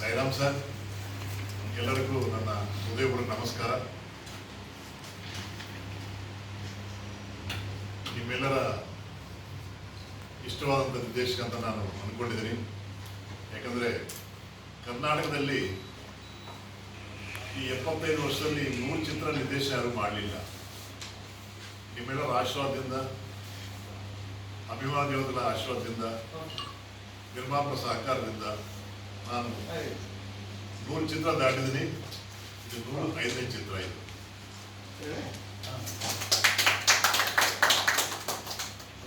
Sairam sir, ಎಲ್ಲರಿಗೂ ನನ್ನ ಹೃದಯಪೂರ್ವಕ ನಮಸ್ಕಾರ. ನಿಮ್ಮೆಲ್ಲರ ಇಷ್ಟವಾದಂಥ ನಿರ್ದೇಶಕ ಅಂತ ನಾನು ಅಂದ್ಕೊಂಡಿದ್ದೀನಿ ಯಾಕಂದರೆ ಕರ್ನಾಟಕದಲ್ಲಿ ಈ ಎಪ್ಪತ್ತೈದು ವರ್ಷದಲ್ಲಿ ನೂರು ಚಿತ್ರ ನಿರ್ದೇಶನ ಯಾರು ಮಾಡಲಿಲ್ಲ. ನಿಮ್ಮೆಲ್ಲರ ಆಶೀರ್ವಾದದಿಂದ ಅಭಿಮಾನಿಗಳ ಆಶೀರ್ವಾದದಿಂದ ನಿರ್ಮಾಪಕ ಸಹಕಾರದಿಂದ ನಾನು ನೂರು ಚಿತ್ರ ದಾಟಿದ್ದೀನಿ ಇದು ನೂರ ಐದನೇ ಚಿತ್ರ ಇದು ಇದು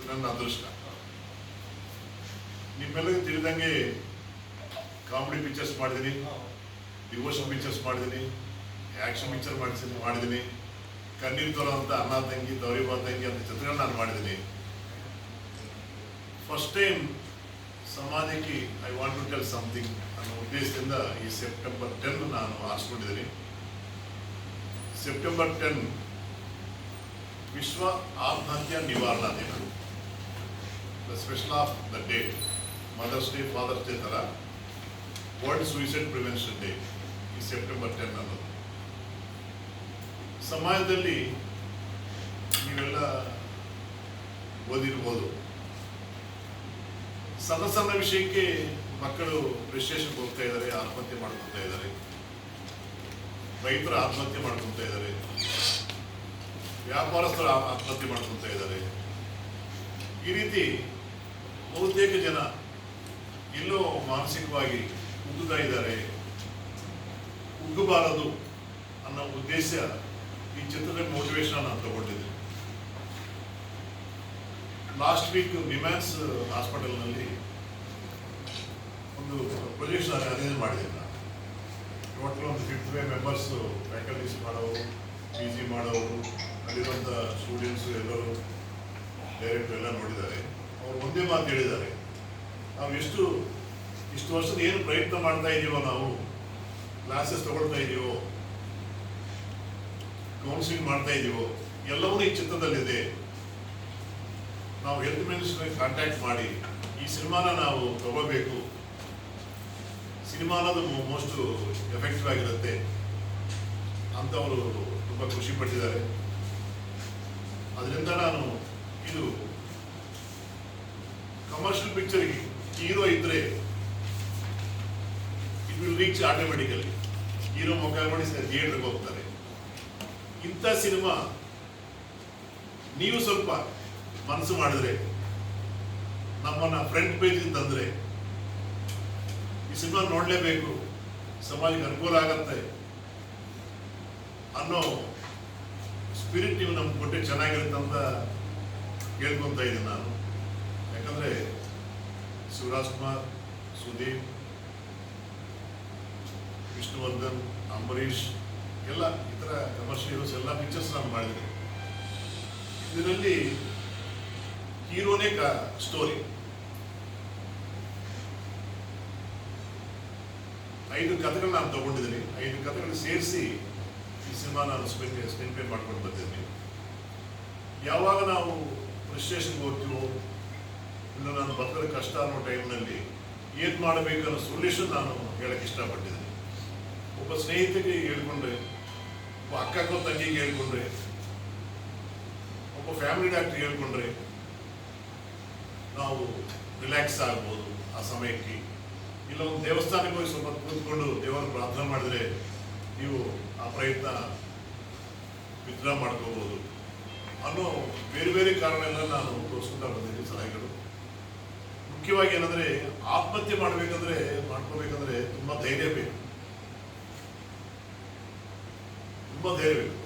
ನನ್ನ ಅದೃಷ್ಟ ನಿಮ್ಮೆಲ್ಲರಿಗೂ ತಿಳಿದಂಗೆ ಕಾಮಿಡಿ ಪಿಕ್ಚರ್ಸ್ ಮಾಡಿದ್ದೀನಿ ಡಿವೋಷನ್ ಪಿಕ್ಚರ್ಸ್ ಮಾಡಿದ್ದೀನಿ ಆ್ಯಕ್ಷನ್ ಪಿಕ್ಚರ್ ಮಾಡಿಸಿ ಮಾಡಿದ್ದೀನಿ ಕಣ್ಣೀರು ತರುವಂಥ ಅಣ್ಣ ತಂಗಿ ದೌರಿಬಾ ತಂಗಿ ಅಂತ ಚಿತ್ರಗಳನ್ನ ನಾನು ಮಾಡಿದ್ದೀನಿ ಫಸ್ಟ್ ಟೈಮ್ ಸಮಾಜಕ್ಕೆ I want to tell something ಅನ್ನೋ ಉದ್ದೇಶದಿಂದ ಈ ಸೆಪ್ಟೆಂಬರ್ ಟೆನ್ ನಾನು ಆರಿಸ್ಕೊಂಡಿದ್ದೀನಿ. ಸೆಪ್ಟೆಂಬರ್ ಟೆನ್ ವಿಶ್ವ ಆತ್ಮಹತ್ಯಾ ನಿವಾರಣಾ ದಿನ. The special of the day Mother's Day Father's Day ಥರ ವರ್ಲ್ಡ್ ಸೂಯಿಸೈಡ್ ಪ್ರಿವೆನ್ಷನ್ ಡೇ ಈ ಸೆಪ್ಟೆಂಬರ್ ಟೆನ್ ಅನ್ನೋದು. ಸಮಾಜದಲ್ಲಿ ನೀವೆಲ್ಲ ಓದಿರ್ಬೋದು. ಸಣ್ಣ ಸಣ್ಣ ವಿಷಯಕ್ಕೆ ಮಕ್ಕಳು ರಿಜಿಸ್ಟ್ರೇಷನ್ಗೆ ಹೋಗ್ತಾ ಇದ್ದಾರೆ, ಆತ್ಮಹತ್ಯೆ ಮಾಡ್ಕೊತಾ ಇದ್ದಾರೆ. ರೈತರು ಆತ್ಮಹತ್ಯೆ ಮಾಡ್ಕೊತಾ ಇದ್ದಾರೆ. ವ್ಯಾಪಾರಸ್ಥರು ಆತ್ಮಹತ್ಯೆ ಮಾಡ್ಕೊತಾ ಇದ್ದಾರೆ. ಈ ರೀತಿ ಬಹುತೇಕ ಜನ ಎಲ್ಲೋ ಮಾನಸಿಕವಾಗಿ ಉಗ್ಗುತ್ತಾ ಇದ್ದಾರೆ. ಉಗ್ಗಬಾರದು ಅನ್ನೋ ಉದ್ದೇಶ ಈ ಚಿತ್ರದ ಮೋಟಿವೇಶನ್ ನಾನು ತಗೊಂಡಿದ್ದೆ ಲಾಸ್ಟ್ ವೀಕ್ ವಿಮ್ಯಾನ್ಸ್ ಹಾಸ್ಪಿಟಲ್ನಲ್ಲಿ ಒಂದು ಪ್ರೊಜೆಕ್ಷನ್ ಅರೇಂಜ್ ಮಾಡಿದೆ ಟೋಟಲ್ ಒಂದು ಫಿಫ್ತ್ ವೇ ಮೆಂಬರ್ಸ್ ಫ್ಯಾಕಲ್ಟೀಸ್ ಮಾಡೋರು ಪಿ ಜಿ ಮಾಡೋರು ಅಲ್ಲಿರುವಂಥ ಸ್ಟೂಡೆಂಟ್ಸು ಎಲ್ಲರೂ ಡೈರೆಕ್ಟ್ ಎಲ್ಲ ನೋಡಿದ್ದಾರೆ. ಅವ್ರು ಒಂದೇ ಮಾತು ಹೇಳಿದ್ದಾರೆ. ನಾವು ಎಷ್ಟು, ಇಷ್ಟು ವರ್ಷದ ಏನು ಪ್ರಯತ್ನ ಮಾಡ್ತಾ ಇದೀವೋ ನಾವು ಕ್ಲಾಸಸ್ ತಗೊಳ್ತಾ ಇದೀವೋ ಕೌನ್ಸಿಲಿಂಗ್ ಮಾಡ್ತಾ ಇದೀವೋ, ಎಲ್ಲವೂ ಈ ಚಿತ್ರದಲ್ಲಿದೆ. ನಾವು ಹೆಲ್ತ್ ಮಿನಿಸ್ಟರ್ ಕಾಂಟ್ಯಾಕ್ಟ್ ಮಾಡಿ, ಈ ಸಿನಿಮಾನ ನಾವು ತಗೋಬೇಕು. ಸಿನಿಮಾ ಅನ್ನೋದು ಮೋಸ್ಟ್ ಎಫೆಕ್ಟಿವ್ ಆಗಿರುತ್ತೆ ಅಂತವರು ತುಂಬ ಖುಷಿ ಪಟ್ಟಿದ್ದಾರೆ. ಅದರಿಂದ ನಾನು ಇದು ಕಮರ್ಷಿಯಲ್ ಪಿಕ್ಚರ್ಗೆ ಹೀರೋ ಇದ್ರೆ it will reach automatically hero ಮುಖ ನೋಡಿ ಥಿಯೇಟರ್ಗೆ ಹೋಗ್ತಾರೆ. ಇಂಥ ಸಿನಿಮಾ ನೀವು ಸ್ವಲ್ಪ ಮನಸ್ಸು ಮಾಡಿದ್ರೆ, ನಮ್ಮನ್ನ ಫ್ರಂಟ್ ಪೇಜ್ ತಂದ್ರೆ, ಈ ಸಿನಿಮಾ ನೋಡಲೇಬೇಕು, ಸಮಾಜಕ್ಕೆ ಅನುಕೂಲ ಆಗತ್ತೆ ಅನ್ನೋ ಸ್ಪಿರಿಟ್ ನೀವು ನಮ್ಗೆ ಕೊಟ್ಟೆ ಚೆನ್ನಾಗಿರುತ್ತೆ ಅಂತ ಕೇಳ್ಕೊಂತ ಇದ್ದೀನಿ ನಾನು. ಯಾಕಂದ್ರೆ ಶಿವರಾಜ್ ಕುಮಾರ್, ಸುದೀಪ್, ವಿಷ್ಣುವರ್ಧನ್, ಅಂಬರೀಷ್, ಎಲ್ಲ ಇತರ ಕಮರ್ಷಿಯಲ್ಸ್ ಎಲ್ಲ ಪಿಕ್ಚರ್ಸ್ ನಾನು ಮಾಡಿದ್ದೀನಿ. ಇದರಲ್ಲಿ ಹೀರೋನೇ ಸ್ಟೋರಿ ಐದು ಕಥೆಗಳು ನಾನು ತಗೊಂಡಿದ್ದೀನಿ. ಐದು ಕಥೆಗಳು ಸೇರಿಸಿ ಈ ಸಿನಿಮಾ ನಾನು ಸ್ಪೆನ್ ಸ್ಕ್ರೀನ್ ಪೇ ಮಾಡ್ಕೊಂಡು ಬಂದಿದ್ದೀನಿ ಯಾವಾಗ ನಾವು ರಿಜಿಸ್ಟ್ರೇಷನ್ಗೆ ಹೋಗ್ತೀವೋ ಇನ್ನು ನಾನು ಬದುಕಲು ಕಷ್ಟ ಅನ್ನೋ ಟೈಮ್ನಲ್ಲಿ ಏನು ಮಾಡಬೇಕು ಅನ್ನೋ ಸೊಲ್ಯೂಷನ್ ನಾನು ಹೇಳಕ್ಕೆ ಇಷ್ಟಪಟ್ಟಿದ್ದೀನಿ. ಒಬ್ಬ ಸ್ನೇಹಿತರಿಗೆ ಹೇಳ್ಕೊಂಡ್ರೆ, ಒಬ್ಬ ಅಕ್ಕಕ್ಕೋ ತಂಗಿಗೆ ಹೇಳ್ಕೊಂಡ್ರೆ, ಒಬ್ಬ ಫ್ಯಾಮಿಲಿ ಡಾಕ್ಟರ್ ಹೇಳ್ಕೊಂಡ್ರೆ ನಾವು ರಿಲ್ಯಾಕ್ಸ್ ಆಗ್ಬೋದು ಆ ಸಮಯಕ್ಕೆ. ಇಲ್ಲ ಒಂದು ದೇವಸ್ಥಾನಕ್ಕೆ ಹೋಗಿ ಸ್ವಲ್ಪ ಕೂತ್ಕೊಂಡು ದೇವರ ಪ್ರಾರ್ಥನೆ ಮಾಡಿದ್ರೆ ನೀವು ಆ ಪ್ರಯತ್ನ ವಿತ್ಡ್ರಾ ಮಾಡ್ಕೋಬಹುದು ಅನ್ನೋ ಬೇರೆ ಬೇರೆ ಕಾರಣಗಳನ್ನ ನಾನು ತೋರಿಸ್ಕೊಂಡು ಬಂದಿದ್ದೀನಿ ಸಲಹೆಗಳು. ಮುಖ್ಯವಾಗಿ ಏನಂದ್ರೆ ಆತ್ಮಹತ್ಯೆ ಮಾಡಬೇಕಂದ್ರೆ, ಮಾಡ್ಕೋಬೇಕಂದ್ರೆ ತುಂಬಾ ಧೈರ್ಯ ಬೇಕು. ತುಂಬಾ ಧೈರ್ಯ ಬೇಕು.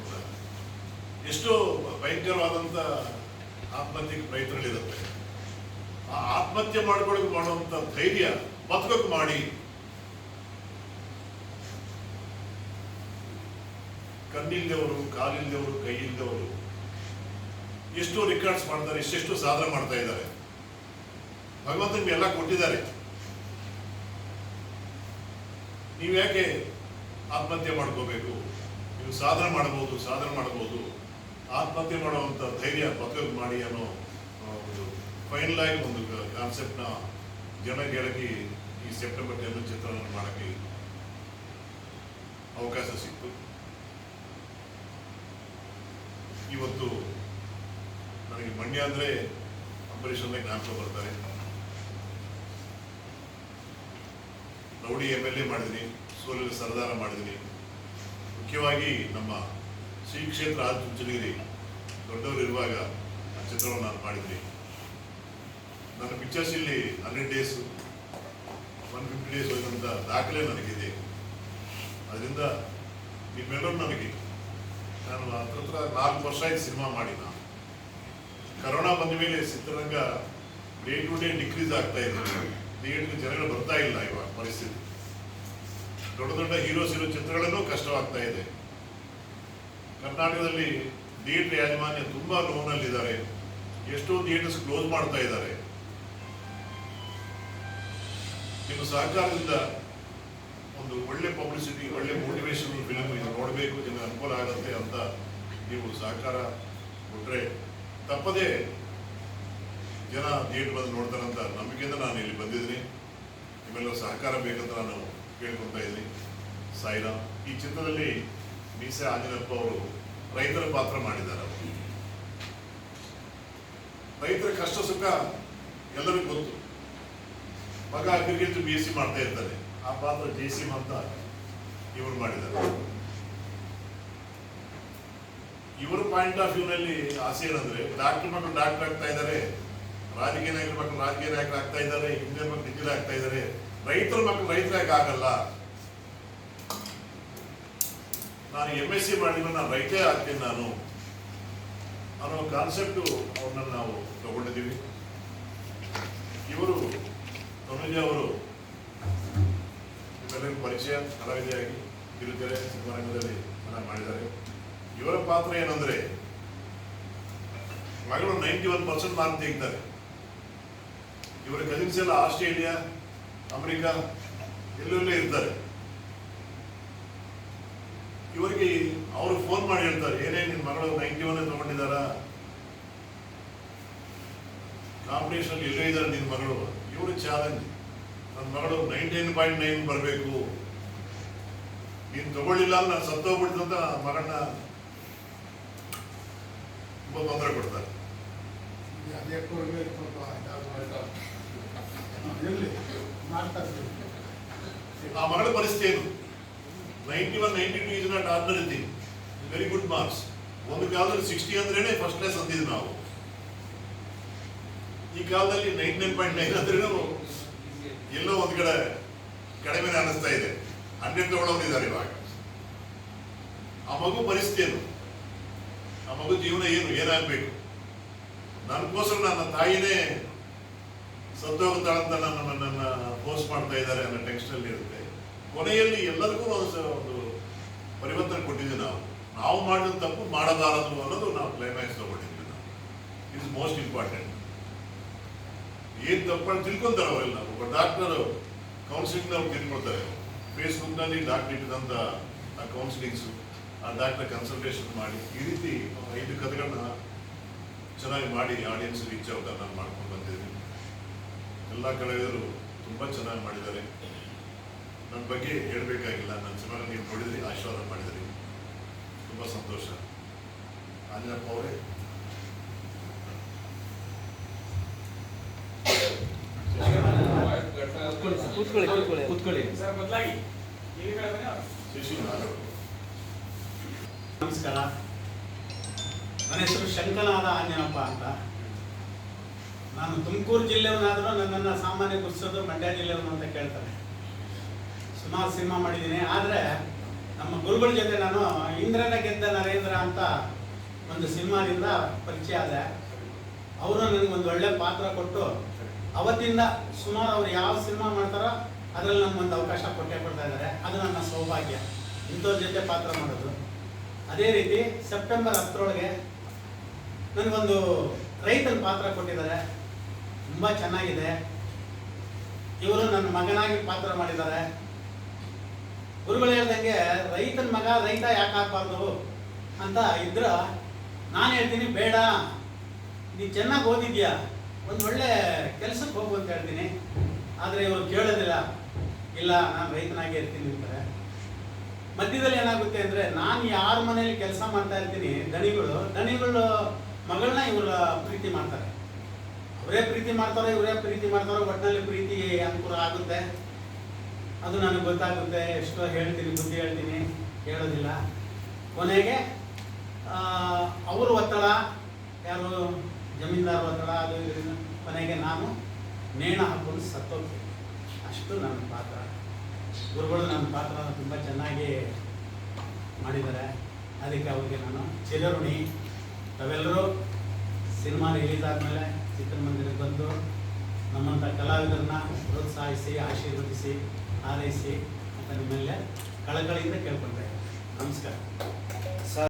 ಎಷ್ಟೋ ಭಯಂಕರವಾದಂಥ ಆತ್ಮಹತ್ಯೆಗೆ ಪ್ರಯತ್ನಗಳಿರುತ್ತೆ. ಆತ್ಮಹತ್ಯೆ ಮಾಡ್ಕೊಳಕ್ಕೆ ಮಾಡುವಂತ ಧೈರ್ಯ ಬದುಕಕ್ಕೆ ಮಾಡಿ. ಕಣ್ಣಿಲ್ದವರು, ಕಾಲಿಲ್ದವರು ಕೈ ಇಲ್ದವರು ಎಷ್ಟೋ ರೆಕಾರ್ಡ್ಸ್ ಮಾಡ್ತಾರೆ ಇಷ್ಟೆಷ್ಟು ಸಾಧನೆ ಮಾಡ್ತಾ ಇದ್ದಾರೆ. ಭಗವಂತ ನಿಮ್ಗೆ ಎಲ್ಲ ಕೊಟ್ಟಿದ್ದಾರೆ. ನೀವು ಯಾಕೆ ಆತ್ಮಹತ್ಯೆ ಮಾಡ್ಕೋಬೇಕು? ನೀವು ಸಾಧನೆ ಮಾಡಬಹುದು ಸಾಧನೆ ಮಾಡಬಹುದು. ಆತ್ಮಹತ್ಯೆ ಮಾಡುವಂತ ಧೈರ್ಯ ಬದುಕೋಕೆ ಮಾಡಿ ಅನ್ನೋ ಒಂದು ಫೈನಲ್ ಆಗಿ ಒಂದು ಕಾನ್ಸೆಪ್ಟ್ನ ಜನ ಗೆಳಕಿ ಈ ಸೆಪ್ಟೆಂಬರ್ ಟೆನ್ ಚಿತ್ರವನ್ನು ಅವಕಾಶ ಸಿಕ್ತು. ಇವತ್ತು ನನಗೆ ಮಂಡ್ಯ ಅಂದರೆ ಅಂಬರೀಷ್ ಅಂದರೆ ಜ್ಞಾಪಕ ಬರ್ತಾರೆ. ರೌಡಿ ಎಂ ಎಲ್ ಎ ಮಾಡಿದ್ದೀನಿ ಸೋಲಿನ ಸರದಾರ ಮಾಡಿದ್ದೀನಿ ಮುಖ್ಯವಾಗಿ ನಮ್ಮ ಶ್ರೀ ಕ್ಷೇತ್ರ ಆದ ಚುಂಚನಗಿರಿ ದೊಡ್ಡವರು ಇರುವಾಗ ಆ ಚಿತ್ರವನ್ನು ನಾನು ಮಾಡಿದ್ದೀನಿ. ನನ್ನ ಪಿಕ್ಚರ್ಸ್ ಇಲ್ಲಿ hundred days one fifty days ಹೋದಂಥ ದಾಖಲೆ ನನಗಿದೆ. ಅದರಿಂದ ನಿಮ್ಮೆಲ್ಲರೂ ನನಗೆ, ನಾನು ಹತ್ರ ನಾಲ್ಕು ವರ್ಷ ಆಯ್ತು ಸಿನಿಮಾ ಮಾಡಿ ನಾನು. ಕರೋನಾ ಬಂದ ಮೇಲೆ ಚಿತ್ರರಂಗ ಡೇ ಟು ಡೇ ಡಿಕ್ರೀಸ್ ಆಗ್ತಾ ಇದೆ. ಥಿಯೇಟರ್ಗೆ ಜನಗಳು ಬರ್ತಾ ಇಲ್ಲ ಇವಾಗ ಪರಿಸ್ಥಿತಿ. ದೊಡ್ಡ ದೊಡ್ಡ ಹೀರೋಸ್ ಇರೋ ಚಿತ್ರಗಳಲ್ಲೂ ಕಷ್ಟವಾಗ್ತಾ ಇದೆ. ಕರ್ನಾಟಕದಲ್ಲಿ ಥಿಯೇಟರ್ ಯಾಜಮಾನ್ಯ ತುಂಬಾ ಲೋನಲ್ಲಿದ್ದಾರೆ ಎಷ್ಟೋ ಥಿಯೇಟರ್ಸ್ ಕ್ಲೋಸ್ ಮಾಡ್ತಾ ಇದ್ದಾರೆ. ನಿಮ್ಮ ಸಹಕಾರದಿಂದ ಒಂದು ಒಳ್ಳೆ ಪಬ್ಲಿಸಿಟಿ ಒಳ್ಳೆ ಮೋಟಿವೇಶನ್ ಫಿಲಮ್ ಇದು ನೋಡಬೇಕು ಜನ ಅನುಕೂಲ ಆಗುತ್ತೆ ಅಂತ ನೀವು ಸಹಕಾರ ಕೊಟ್ಟರೆ ತಪ್ಪದೇ ಜನ ಥಿಯೇಟರ್ ಬಂದು ನೋಡ್ತಾರಂತ ನಂಬಿಕೆಯಿಂದ ನಾನು ಇಲ್ಲಿ ಬಂದಿದ್ದೀನಿ. ನಿಮ್ಮೆಲ್ಲ ಸಹಕಾರ ಬೇಕಂತ ನಾನು ಕೇಳ್ಕೊತಾ ಇದ್ದೀನಿ. ಸಾಯಿರಾಮ್ ಈ ಚಿತ್ರದಲ್ಲಿ ಮೀಸೆ ಆಂಜನಪ್ಪ ಅವರು ರೈತರ ಪಾತ್ರ ಮಾಡಿದ್ದಾರೆ ರೈತರ ಕಷ್ಟ ಸುಖ ಎಲ್ಲರಿಗೂ ಗೊತ್ತು. ಮಗ ಅಗ್ರಿಕಲ್ಚರ್ ಬಿ ಎಸ್ ಸಿ ಮಾಡ್ತಾ ಇರ್ತಾನೆ ಆ ಪಾತ್ರ ಜೆ ಸಿ ಅಂತ ಇವರು ಮಾಡಿದ್ದಾರೆ. ಇವರ ಪಾಯಿಂಟ್ ಆಫ್ ವ್ಯೂನಲ್ಲಿ ಆಸೆ ಏನಂದ್ರೆ ಡಾಕ್ಟರ್ ಮಕ್ಕಳು ಡಾಕ್ಟರ್ ಆಗ್ತಾ ಇದ್ದಾರೆ, ರಾಜಕೀಯ ನಾಯಕರ ಮಕ್ಕಳು ರಾಜಕೀಯ ನಾಯಕರು ಆಗ್ತಾ ಇದ್ದಾರೆ ಹಿಂದೆ ಮಕ್ಕಳು ಇಂಜಿನಿಯರ್ ಆಗ್ತಾ ಇದ್ದಾರೆ. ರೈತರ ಮಕ್ಕಳು ರೈತರಾಗಿ ಆಗಲ್ಲ. ನಾನು ಎಂ ಎಸ್ ಸಿ ಮಾಡಿದ್ರೆ ನಾನು ರೈತೇ ಆಗ್ತೀನಿ ನಾನು ಅನ್ನೋ ಕಾನ್ಸೆಪ್ಟು ಅವ್ರನ್ನ ನಾವು ತಗೊಂಡಿದ್ದೀವಿ. ಇವರು ತನುಜ ಅವರು ಎಲ್ಲರಿಗೂ ಪರಿಚಯ, ಕಲಾವಿದೆಯಾಗಿ ಕಿರುತೆರೆ ಸಿನಿಮಾರಂಗದಲ್ಲಿ ಮನ ಮಾಡಿದ್ದಾರೆ. ಇವರ ಪಾತ್ರ ಏನಂದ್ರೆ, ಮಗಳು ನೈಂಟಿ ಒನ್ ಪರ್ಸೆಂಟ್ ಮಾರ್ಕ್ ತೆಗಿತಾರೆ. ಇವರ ಕಸಿನ್ಸ್ ಎಲ್ಲ ಆಸ್ಟ್ರೇಲಿಯಾ, ಅಮೆರಿಕ, ಎಲ್ಲೆಲ್ಲೇ ಇರ್ತಾರೆ. ಇವರಿಗೆ ಅವರು ಫೋನ್ ಮಾಡಿ ಹೇಳ್ತಾರೆ, ಏನೇ ನಿನ್ನ ಮಗಳು ನೈಂಟಿ ಒನ್ ತಗೊಂಡಿದಾರ ಕಾಂಪಿಟೇಷನ್ ಎಲ್ಲೇ ಇದ್ದಾರೆ ನಿನ್ನ ಮಗಳು ಇವರು ಚಾಲೆಂಜ್ ನನ್ನ ಮಗಳು ನೈನ್ಟೀನ್ ಪಾಯಿಂಟ್ ನೈನ್ ಬರಬೇಕು. ನೀನು ತಗೊಳ್ಳಿಲ್ಲ ಅಂದ್ರೆ ನಾನು ಸತ್ತೋಗ್ಬಿಡ್ತಂತ ಮಗಳನ್ನ ತುಂಬಾ ತೊಂದರೆ ಕೊಡ್ತಾರೆ. ಆ ಮಗಳ ಪರಿಸ್ಥಿತಿ ಏನು? Ninety one ninety two is not order ಇದ್ದೀನಿ ವೆರಿ ಗುಡ್ ಮಾರ್ಕ್ಸ್ ಒಂದು ಕಾಲದಲ್ಲಿ ಸಿಕ್ಸ್ಟಿ ಅಂದ್ರೇನೆ ಫಸ್ಟ್ ಕ್ಲಾಸ್ ಅಂದಿದ್ದು ನಾವು. ಈ ಕಾಲದಲ್ಲಿ ನೈಂಟಿ ನೈನ್ ಪಾಯಿಂಟ್ ನೈನ್ ಅಂದ್ರೇನು ಎಲ್ಲೋ ಒಂದ್ ಕಡೆ ಕಡಿಮೆ ಅನಿಸ್ತಾ ಇದೆ. ಹಂಡ್ರೆಡ್ ತಗೊಳ್ಳೋರಿದ್ದಾರೆ ಇವಾಗ. ಆ ಮಗು ಪರಿಸ್ಥಿತಿ ಏನು? ಆ ಮಗು ಜೀವನ ಏನು? ಏನಾಗ್ಬೇಕು? ನನಗೋಸ್ಕರ ನನ್ನ ತಾಯಿನೇ ಸತ್ತೋಗುತ್ತಾಳಂತ ನನ್ನ ನನ್ನ ಪೋಸ್ಟ್ ಮಾಡ್ತಾ ಇದ್ದಾರೆ ಅನ್ನೋ ಟೆಕ್ಸ್ಟ್ ಅಲ್ಲಿ ಇರುತ್ತೆ. ಕೊನೆಯಲ್ಲಿ ಎಲ್ಲರಿಗೂ ಒಂದು ಪರಿವರ್ತನೆ ಕೊಟ್ಟಿದ್ದೀವಿ ನಾವು. ನಾವು ಮಾಡಿದ ತಪ್ಪು ಮಾಡಬಾರದು ಅನ್ನೋದು ನಾವು ಕ್ಲೈಮ್ಯಾಕ್ಸ್ ತಗೊಂಡಿದ್ವಿ ನಾವು. ಇಸ್ ಮೋಸ್ಟ್ ಇಂಪಾರ್ಟೆಂಟ್ ಏನ್ ತಪ್ಪು ತಿಳ್ಕೊಂತಾರೆ ಅವರೆಲ್ಲ. ಒಬ್ಬ ಡಾಕ್ಟರ್ ಕೌನ್ಸಿಲಿಂಗ್ ಅವ್ರು ತಿಳ್ಕೊಳ್ತಾರೆ. ಫೇಸ್ಬುಕ್ನಲ್ಲಿ ಡಾಕ್ಟರ್ ಇಟ್ಟಿದಂತ ಆ ಕೌನ್ಸಿಲಿಂಗ್ಸ್ ಆ ಡಾಕ್ಟರ್ ಕನ್ಸಲ್ಟೇಷನ್ ಮಾಡಿ, ಈ ರೀತಿ ಐದು ಕಥೆಗಳನ್ನ ಚೆನ್ನಾಗಿ ಮಾಡಿ ಆಡಿಯನ್ಸ್ ರೀಚ್ ಔಟ್ ನಾನು ಮಾಡ್ಕೊಂಡು ಬಂದಿದ್ದೀನಿ ಎಲ್ಲ ಕಲಾವಿದರು ತುಂಬಾ ಚೆನ್ನಾಗಿ ಮಾಡಿದ್ದಾರೆ. ನನ್ನ ಬಗ್ಗೆ ಹೇಳಬೇಕಾಗಿಲ್ಲ. ನನ್ನ ಸಿನಿಮಾ ನೀವು ನೋಡಿದ್ರಿ, ಆಶೀರ್ವಾದ ಮಾಡಿದ್ರಿ. ತುಂಬಾ ಸಂತೋಷ. ಆಂಜನಪ್ಪ ಅವರೇ ಕೂತ್ಕೊಳ್ಳಿ ಕೂತ್ಕೊಳ್ಳಿ. ಕೂತ್ಕೊಳ್ಳಿ. ನಮಸ್ಕಾರ. ನನ್ನ ಹೆಸರು ಶಂಕನಾದ ಆಂಜನಪ್ಪ ಅಂತ. ನಾನು ತುಮಕೂರು ಜಿಲ್ಲೆಯವನಾದರೂ ನನ್ನನ್ನು ಸಾಮಾನ್ಯ ಗುರುಸೋದು ಮಂಡ್ಯ ಜಿಲ್ಲೆಯವನು ಅಂತ ಕೇಳ್ತಾರೆ. ಸುಮಾರು ಸಿನಿಮಾ ಮಾಡಿದ್ದೀನಿ. ಆದರೆ ನಮ್ಮ ಗುರುಗಳ ಜೊತೆ ನಾನು ಇಂದ್ರನ ಗೆದ್ದ ನರೇಂದ್ರ ಅಂತ ಒಂದು ಸಿನಿಮಾದಿಂದ ಪರಿಚಯ ಆದ. ಅವರು ನನಗೆ ಒಂದು ಒಳ್ಳೆ ಪಾತ್ರ ಕೊಟ್ಟು ಅವತ್ತಿಂದ ಸುಮಾರು ಅವ್ರು ಯಾವ ಸಿನಿಮಾ ಮಾಡ್ತಾರೋ ಅದರಲ್ಲಿ ನಮ್ಗೊಂದು ಅವಕಾಶ ಕೊಟ್ಟೇ ಕೊಡ್ತಾ ಇದ್ದಾರೆ. ಅದು ನನ್ನ ಸೌಭಾಗ್ಯ. ಇಂಥವ್ರ ಜೊತೆ ಪಾತ್ರ ಮಾಡೋದು. ಅದೇ ರೀತಿ ಸೆಪ್ಟೆಂಬರ್ ಹತ್ತರೊಳಗೆ ನನಗೊಂದು ರೈತನ ಪಾತ್ರ ಕೊಟ್ಟಿದ್ದಾರೆ. ತುಂಬ ಚೆನ್ನಾಗಿದೆ. ಇವರು ನನ್ನ ಮಗನಾಗಿ ಪಾತ್ರ ಮಾಡಿದ್ದಾರೆ. ಗುರುಗಳು ಹೇಳ್ದಂಗೆ ರೈತನ ಮಗ ರೈತ ಯಾಕೆ ಅಂತ ಇದ್ರ ನಾನು ಹೇಳ್ತೀನಿ ಬೇಡ. ನೀನು ಚೆನ್ನಾಗಿ ಓದಿದ್ಯಾ? ಒಂದು ಒಳ್ಳೆ ಕೆಲಸಕ್ಕೆ ಹೋಗು ಅಂತ ಹೇಳ್ತೀನಿ. ಆದರೆ ಇವರು ಕೇಳೋದಿಲ್ಲ. ಇಲ್ಲ, ನಾನು ರೈತನಾಗಿ ಇರ್ತೀನಿ ಅಂತಾರೆ. ಮಧ್ಯದಲ್ಲಿ ಏನಾಗುತ್ತೆ ಅಂದರೆ, ನಾನು ಯಾರ ಮನೇಲಿ ಕೆಲಸ ಮಾಡ್ತಾ ಇರ್ತೀನಿ, ದಣಿಗಳು ದಣಿಗಳು ಮಗಳನ್ನ ಇವರು ಪ್ರೀತಿ ಮಾಡ್ತಾರೆ. ಅವರೇ ಪ್ರೀತಿ ಮಾಡ್ತಾರೋ, ಇವರೇ ಪ್ರೀತಿ ಮಾಡ್ತಾರೋ ಒಟ್ಟಿನಲ್ಲಿ ಪ್ರೀತಿ ಅನುಕೂಲ ಆಗುತ್ತೆ. ಅದು ನನಗೆ ಗೊತ್ತಾಗುತ್ತೆ, ಎಷ್ಟೋ ಹೇಳ್ತೀನಿ, ಬುದ್ಧಿ ಹೇಳ್ತೀನಿ, ಕೇಳೋದಿಲ್ಲ. ಕೊನೆಗೆ ಅವರು ಒತ್ತಡ, ಯಾರು ಜಮೀನ್ದಾರ ಹತ್ರ ಅದು ಇದರಿಂದ ಕೊನೆಗೆ ನಾನು ನೇಣ ಹಾಕೊಂಡು ಸತ್ತೋಗ್ತೀನಿ. ಅಷ್ಟು ನನ್ನ ಪಾತ್ರ. ಗುರುಗಳು ನನ್ನ ಪಾತ್ರ ತುಂಬ ಚೆನ್ನಾಗಿ ಮಾಡಿದ್ದಾರೆ. ಅದಕ್ಕೆ ಅವ್ರಿಗೆ ನಾನು ಚಿರಋಣಿ. ತಾವೆಲ್ಲರೂ ಸಿನಿಮಾ ರಿಲೀಸ್ ಆದಮೇಲೆ ಚಿತ್ರಮಂದಿರಕ್ಕೆ ಬಂದು ನಮ್ಮಂಥ ಕಲಾವಿದರನ್ನ ಪ್ರೋತ್ಸಾಹಿಸಿ, ಆಶೀರ್ವದಿಸಿ, ಹಾರೈಸಿ ಅಂತ ನಿಮ್ಮಲ್ಲೇ ಕಳಕಳಿಯಿಂದ ಕೇಳ್ಕೊಳ್ತಾ ನಮಸ್ಕಾರ.